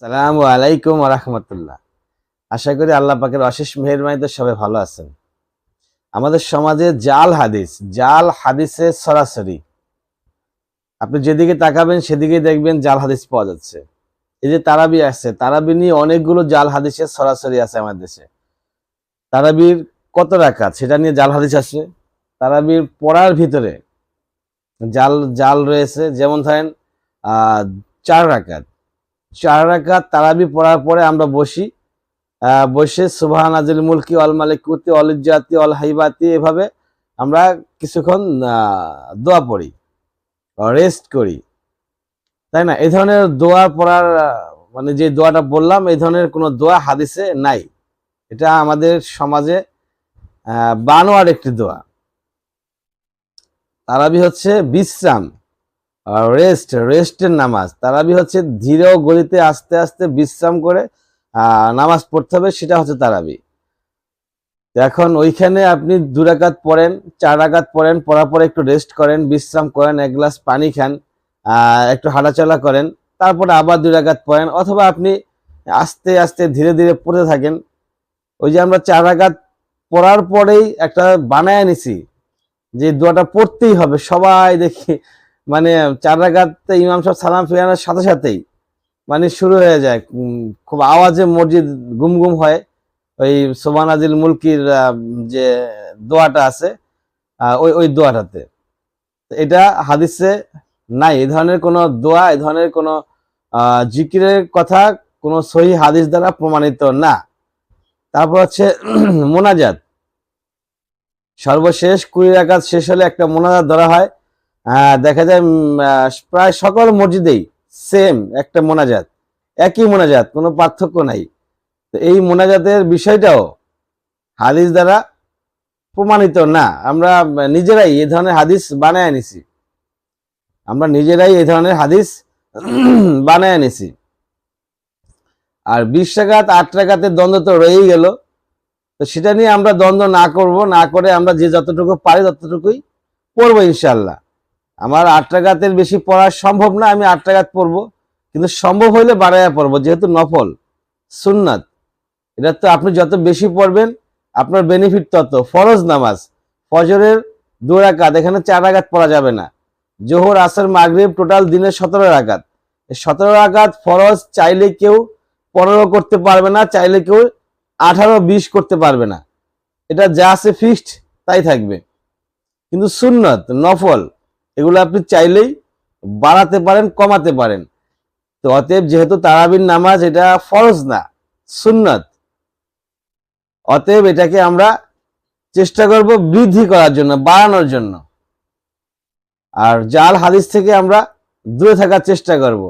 সালামু আলাইকুম রহমতুল্লাহ। আশা করি আল্লাহ পাকের অশেষ মেহরবানিতে সবাই ভালো আছেন। আমাদের সমাজে জাল হাদিস, জাল হাদিসে সরাসরি। আপনি যেদিকে তাকাবেন সেদিকে দেখবেন জাল হাদিস পাওয়া যাচ্ছে। এই যে তারাবি আছে, তারাবি নিয়ে অনেকগুলো জাল হাদিসের সরাসরি আছে আমাদের দেশে। তারাবির কত রাকাত? সেটা নিয়ে জাল হাদিস আছে। তারাবির পড়ার ভিতরে জাল জাল রয়েছে। যেমন ধরেন, আহ, চার রাকাত। চার তারাবি পড়ার পরে আমরা বসি। বসে সুবাহান আজিল মুলকি, অল মালিকুতি, অল ইজ্জাতি, অল হাইবাতি এভাবে আমরা কিছুক্ষণ দোয়া পড়ি, রেস্ট করি। তাই না? এই ধরনের দোয়া পড়ার মানে যে দোয়াটা বললাম, এই ধরনের কোনো দোয়া হাদিসে নাই। এটা আমাদের সমাজে বানোয়ার একটি দোয়া। তারাবি হচ্ছে বিশ্রাম। রেস্ট রেস্টের নামাজ। তারাবি হচ্ছে ধীর গলিতে আস্তে আস্তে বিশ্রাম করে নামাজ পড়তে হবে, সেটা হচ্ছে তারাবি। এখন ওইখানে আপনি দু রাকাত পড়েন, চার রাকাত পড়েন, পড়ার পরে একটু রেস্ট করেন, বিশ্রাম করেন, এক গ্লাস পানি খান একটু হাঁটাচলা করেন, তারপরে আবার দুই রাকাত পড়েন, অথবা আপনি আস্তে আস্তে ধীরে ধীরে পড়তে থাকেন। ওই যে আমরা চার রাকাত পড়ার পরেই একটা বানায় নিছি যে দোয়াটা পড়তেই হবে, সবাই দেখি মানে চার রাকাত ইমাম সাহেব সালাম ফিরানোর সাথে সাথেই মানে শুরু হয়ে যায়। খুব আওয়াজে মসজিদ গুম গুম হয়। ওই সোমান আজিল মুলকির যে দোয়াটা আছে ওই ওই দোয়াটাতে। এটা হাদিসে নাই। এই ধরনের কোনো দোয়া এই ধরনের কোনো জিকিরের কথা কোনো সহি হাদিস দ্বারা প্রমাণিত না। তারপর হচ্ছে মোনাজাত। সর্বশেষ কুড়ি রাকাত শেষ হলে একটা মোনাজাত ধরা হয়। দেখা যায় প্রায় সকল মসজিদেই সেম একটা মোনাজাত, একই মোনাজাত, কোনো পার্থক্য নাই। তো এই মোনাজাতের বিষয়টাও হাদিস দ্বারা প্রমাণিত না। আমরা নিজেরাই এ ধরনের হাদিস বানায় নিছি আমরা নিজেরাই এ ধরনের হাদিস বানায় নিছি আর বিশ টাকাত আট টাকাতে দ্বন্দ্ব তো রয়েই গেল। তো সেটা নিয়ে আমরা দ্বন্দ্ব না করব, না করে আমরা যে যতটুকু পারি ততটুকুই পড়ব ইনশাল্লাহ আমার আট টাকাতের বেশি পড়া সম্ভব না, আমি আট টাকাত পড়ব। কিন্তু সম্ভব হইলে বাড়াইয়া পড়ব, যেহেতু নফল, সুন্নাত। এটা তো আপনি যত বেশি পড়বেন, আপনার বেনিফিট তত। ফরজ নামাজ, ফজরের দু রাকাত, এখানে চার রাকাত পড়া যাবে না। জোহর, আসর, মাগরিব, টোটাল দিনের সতেরো এই সতেরো রাকাত ফরজ চাইলে কেউ পনেরো করতে পারবে না, চাইলে কেউ আঠারো, বিশ করতে পারবে না। এটা যা আছে ফিক্সড তাই থাকবে। কিন্তু সুন্নত, নফল এগুলো আপনি চাইলেই বাড়াতে পারেন, কমাতে পারেন। তো অতএব যেহেতু তারাবির নামাজ এটা ফরজ না, সুন্নত, অতএব এটাকে আমরা চেষ্টা করব বৃদ্ধি করার জন্য, বাড়ানোর জন্য। আর জাল হাদিস থেকে আমরা দূরে থাকার চেষ্টা করব।